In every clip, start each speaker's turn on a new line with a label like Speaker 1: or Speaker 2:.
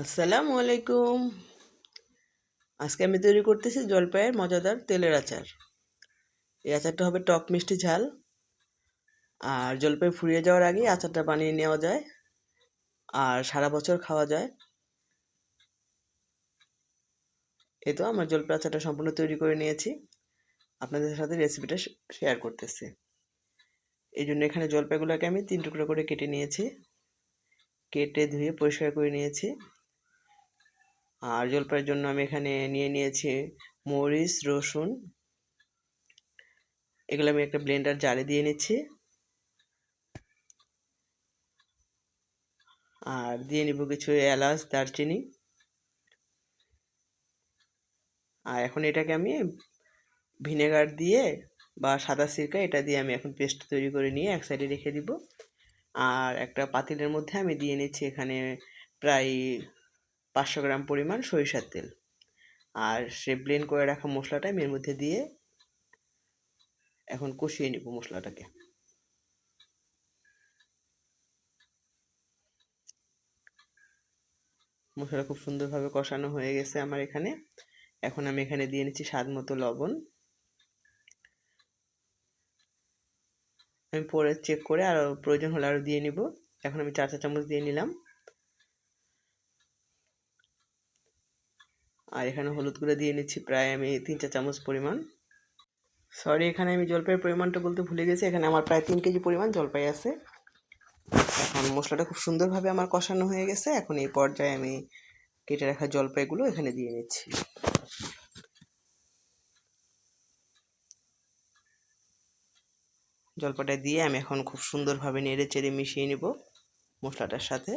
Speaker 1: আসসালামু আলাইকুম। আজকে আমি তৈরি করতেছি জলপাইয়ের মজাদার তেলের আচার। এই আচারটা হবে টক মিষ্টি ঝাল। আর জলপাই ফুরিয়ে যাওয়ার আগেই আচারটা বানিয়ে নেওয়া যায়। আর সারা বছর খাওয়া যায়। এই তো আমার জলপাই আচারটা সম্পূর্ণ তৈরি করে নিয়েছি। আপনাদের সাথে রেসিপিটা শেয়ার করতেছি। এই জন্য এখানে জলপাইগুলোকে আমি তিন টুকরো করে কেটে নিয়েছি। কেটে ধুয়ে পরিষ্কার করে নিয়েছি। আর জলপাইয়ের জন্য আমি এখানে নিয়ে নিয়েছি মরিচ, রসুন। এগুলো আমি একটা ব্লেন্ডার জারে দিয়ে নিচ্ছি। আর দিয়ে নিব কিছু এলাচ, দারচিনি। আর এখন এটাকে আমি ভিনেগার দিয়ে বা সাদা সিরকা এটা দিয়ে আমি এখন পেস্ট তৈরি করে নিয়ে এক সাইডে রেখে দিব। আর একটা পাতিলের মধ্যে আমি দিয়ে নিচ্ছি এখানে প্রায় পাঁচশো গ্রাম পরিমাণ সরিষার তেল। আর সে ব্লেন্ড করে রাখা মশলাটা এর মধ্যে দিয়ে এখন কষিয়ে নিব মশলাটাকে। মশলা খুব সুন্দরভাবে কষানো হয়ে গেছে আমার এখানে। এখন আমি এখানে দিয়ে নিচ্ছি স্বাদ মতো লবণ। আমি পরে চেক করে আরও প্রয়োজন হলে আরও দিয়ে নিব। এখন আমি চার চা চামচ দিয়ে নিলাম। আর এখানে হলুদ গুঁড়ো দিয়ে নিচ্ছি প্রায় আমি তিন চা চামচ পরিমাণ। সরি এখানে আমি জলপাইয়ের পরিমাণটা বলতে ভুলে গেছি। এখানে আমার প্রায় তিন কেজি পরিমাণ জলপাই আছে। এখন মশলাটা খুব সুন্দরভাবে আমার কষানো হয়ে গেছে। এখন এই পর্যায়ে আমি কেটে রাখা জলপাইগুলো এখানে দিয়ে নিচ্ছি। জলপাইটা দিয়ে আমি এখন খুব সুন্দরভাবে নেড়ে চেড়ে মিশিয়ে নিব মশলাটার সাথে।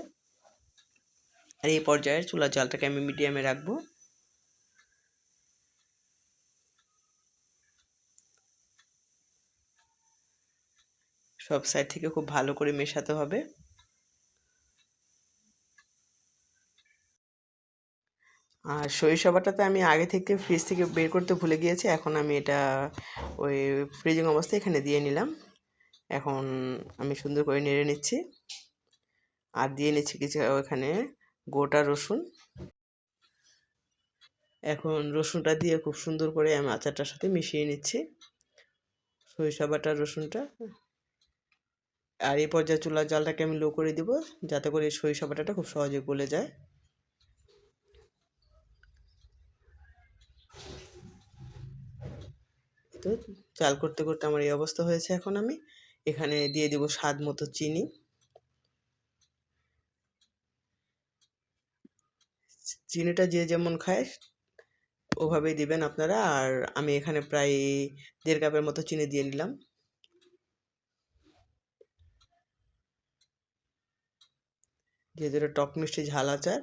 Speaker 1: আর এই পর্যায়ে চুলার জালটাকে আমি মিডিয়ামে রাখব। সব সাইড থেকে খুব ভালো করে মেশাতে হবে। আর সরিষা বাটাতে আমি আগে থেকে ফ্রিজ থেকে বের করতে ভুলে গিয়েছি, এখন আমি এটা ওই ফ্রিজিং অবস্থায় এখানে দিয়ে নিলাম। এখন আমি সুন্দর করে নেড়ে নিচ্ছি। আর দিয়ে নিচ্ছি কিছু, ওখানে গোটা রসুন। এখন রসুনটা দিয়ে খুব সুন্দর করে আমি আচারটার সাথে মিশিয়ে নিচ্ছি। সরিষা বাটা রসুনটা। আর এই পর্যায়ে চুলার জালটাকে আমি লো করে দিব, যাতে করে সরিষা বাটাটা খুব সহজে গলে যায়। তো চাল করতে করতে আমার এই অবস্থা হয়েছে এখন আমি। এখানে দিয়ে দিব স্বাদ মতো চিনি। চিনিটা যে যেমন খায়, ওভাবেই দিবেন আপনারা। আর আমি এখানে প্রায় দেড় কাপের মতো চিনি দিয়ে নিলাম। যেহেতু টক মিষ্টি ঝাল আচার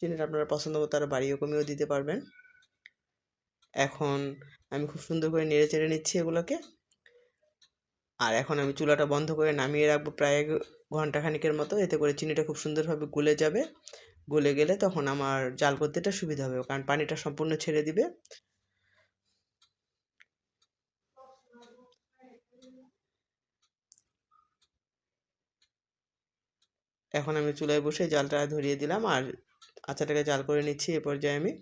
Speaker 1: চিনিটা আপনারা পছন্দ মতো তারা বাড়িও কমিয়েও দিতে পারবেন। এখন আমি খুব সুন্দর করে নেড়ে চেড়ে নিচ্ছি এগুলোকে। আর এখন আমি চুলাটা বন্ধ করে নামিয়ে রাখব প্রায় ঘণ্টা খানিকের মতো। এতে করে চিনিটা খুব সুন্দরভাবে গলে যাবে। গলে গেলে তখন আমার জাল করতে এটা সুবিধা হবে, কারণ পানিটা সম্পূর্ণ ছেড়ে দিবে। এখন আমি চুলায় বসে জালটা ধরিয়ে দিলাম আর আচাটাকে জাল করে নিচ্ছি এ পর্যায়ে আমি।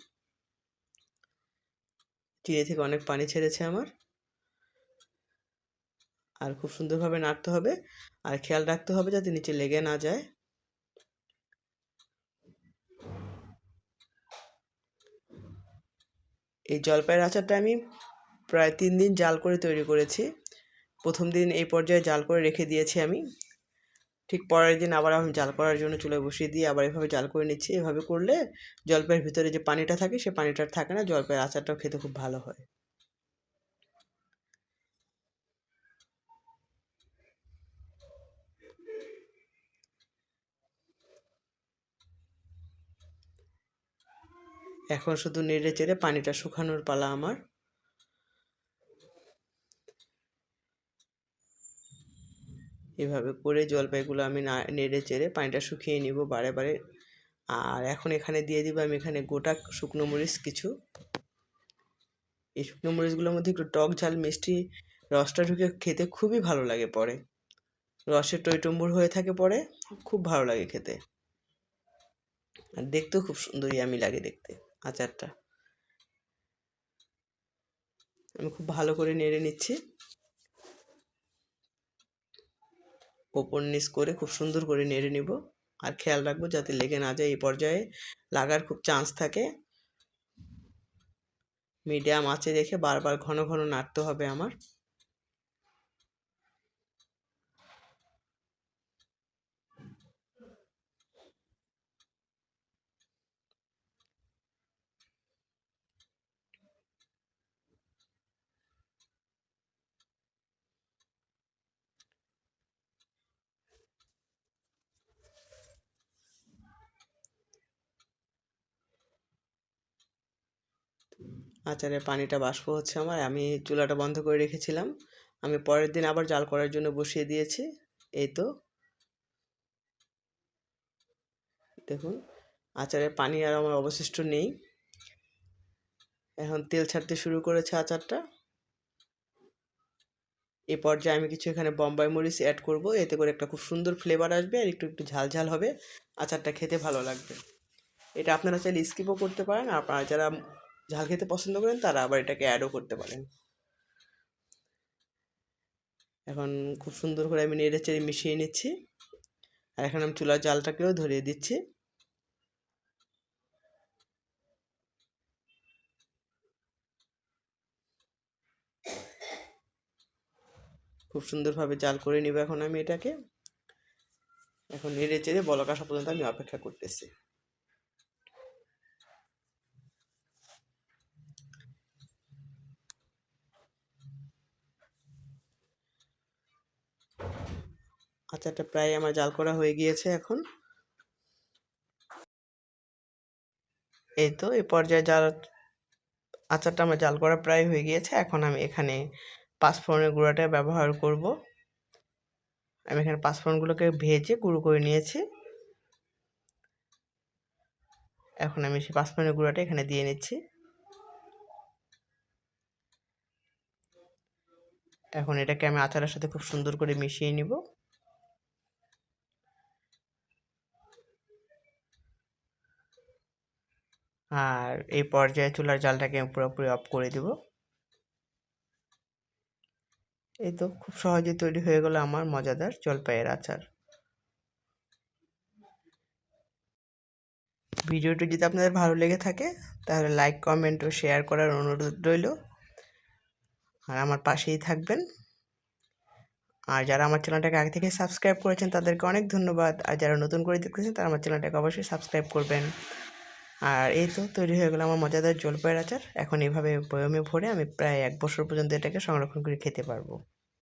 Speaker 1: চিনি থেকে অনেক পানি ছেড়েছে আমার। আর খুব সুন্দরভাবে নাড়তে হবে আর খেয়াল রাখতে হবে যাতে নিচে লেগে না যায়। এই জলপাইয়ের আচারটা আমি প্রায় তিন দিন জাল করে তৈরি করেছি। প্রথম দিন এই পর্যায়ে জাল করে রেখে দিয়েছি আমি। ঠিক পরের দিন আবার আমি জাল করার জন্য চুলায় বসিয়ে দিয়ে আবার এভাবে জাল করে নিচ্ছি। এভাবে করলে জলপাইয়ের ভিতরে যে পানিটা থাকে, সে পানিটা থাকে না, জলপাইয়ের আচারটাও খেতে খুব ভালো হয়। এখন শুধু নেড়ে চেড়ে পানিটা শুকানোর পালা আমার। এভাবে করে জলপাইগুলো আমি না, নেড়ে চেড়ে পানিটা শুকিয়ে নিব বারে বারে। আর এখন এখানে দিয়ে দিব আমি এখানে গোটা শুকনো মরিচ কিছু। এই শুকনো মরিচগুলোর মধ্যে একটু টক ঝাল মিষ্টি রসটা ঢুকে খেতে খুবই ভালো লাগে পরে। রসে টইটম্বুর হয়ে থাকে পরে, খুব ভালো লাগে খেতে। আর দেখতেও খুব সুন্দর আমি লাগে দেখতে, আচারটা। আমি খুব ভালো করে নেড়ে নিচ্ছি। ওপর নিচ করে খুব সুন্দর করে নেড়ে নিব। আর খেয়াল রাখব যাতে লেগে না যায় এই পর্যায়ে। লাগার খুব চান্স থাকে। মিডিয়াম আঁচে রেখে বারবার ঘন ঘন নাড়তে হবে আমার। আচারের পানিটা বাষ্প হচ্ছে আমার, আমি চুলাটা বন্ধ করে রেখেছিলাম। আমি পরের দিন আবার জাল করার জন্য বসিয়ে দিয়েছি, এই তো। দেখুন, আচারের পানি আর আমার অবশিষ্ট নেই। এখন তেল ছাড়তে শুরু করেছে আচারটা। এই পর্যায়ে আমি কিছু এখানে বম্বাই মরিচ অ্যাড করব, এতে করে একটা খুব সুন্দর ফ্লেভার আসবে আর একটু একটু ঝাল ঝাল হবে। আচারটা খেতে ভালো লাগবে। এটা আপনারা চাইলে স্কিপও করতে পারেন আপনারা যারা ঝাল খেতে পছন্দ করেন, তারা আবার এটাকে অ্যাডও করতে পারেন। এখন খুব সুন্দর করে আমি নেড়ে চেড়ে মিশিয়ে নিচ্ছি। আর এখন আমি চুলার জালটাকেও ধরিয়ে দিচ্ছি। খুব সুন্দরভাবে জাল করে নিব এখন আমি এটাকে। এখন নেড়ে চেড়ে বলক পর্যন্ত আমি অপেক্ষা করতেছি। আচারটা প্রায় আমার জাল করা হয়ে গিয়েছে এখন। এই তো এই পর্যায়ে জাল, আচারটা আমার জাল করা প্রায় হয়ে গিয়েছে। এখন আমি এখানে পাঁচফোড়নের গুঁড়াটা ব্যবহার করব। আমি এখানে পাঁচফোড়নগুলোকে ভেজে গুঁড়ো করে নিয়েছি। এখন আমি সেই পাঁচফোড়নের গুঁড়াটা এখানে দিয়ে নিচ্ছি। এখন এটাকে আমি আচারের সাথে খুব সুন্দর করে মিশিয়ে নিব। আর এই পর্যায়ে চুলার জালটাকে আমি পুরোপুরি অফ করে দিব। এই তো খুব সহজে তৈরি হয়ে গেল আমার মজাদার জলপাইয়ের আচার। ভিডিওটি যদি আপনাদের ভালো লেগে থাকে, তাহলে লাইক কমেন্ট ও শেয়ার করার অনুরোধ রইল। আর আমার পাশেই থাকবেন। আর যারা আমার চ্যানেলটাকে আগে থেকে সাবস্ক্রাইব করেছেন, তাদেরকে অনেক ধন্যবাদ। আর যারা নতুন করে দেখতেছেন, তারা আমার চ্যানেলটাকে অবশ্যই সাবস্ক্রাইব করবেন। আর এই তো তৈরি হয়ে গেলো আমার মজাদার জলপাইয়ের আচার। এখন এভাবে বয়মে ভরে আমি প্রায় এক বছর পর্যন্ত এটাকে সংরক্ষণ করে খেতে পারব।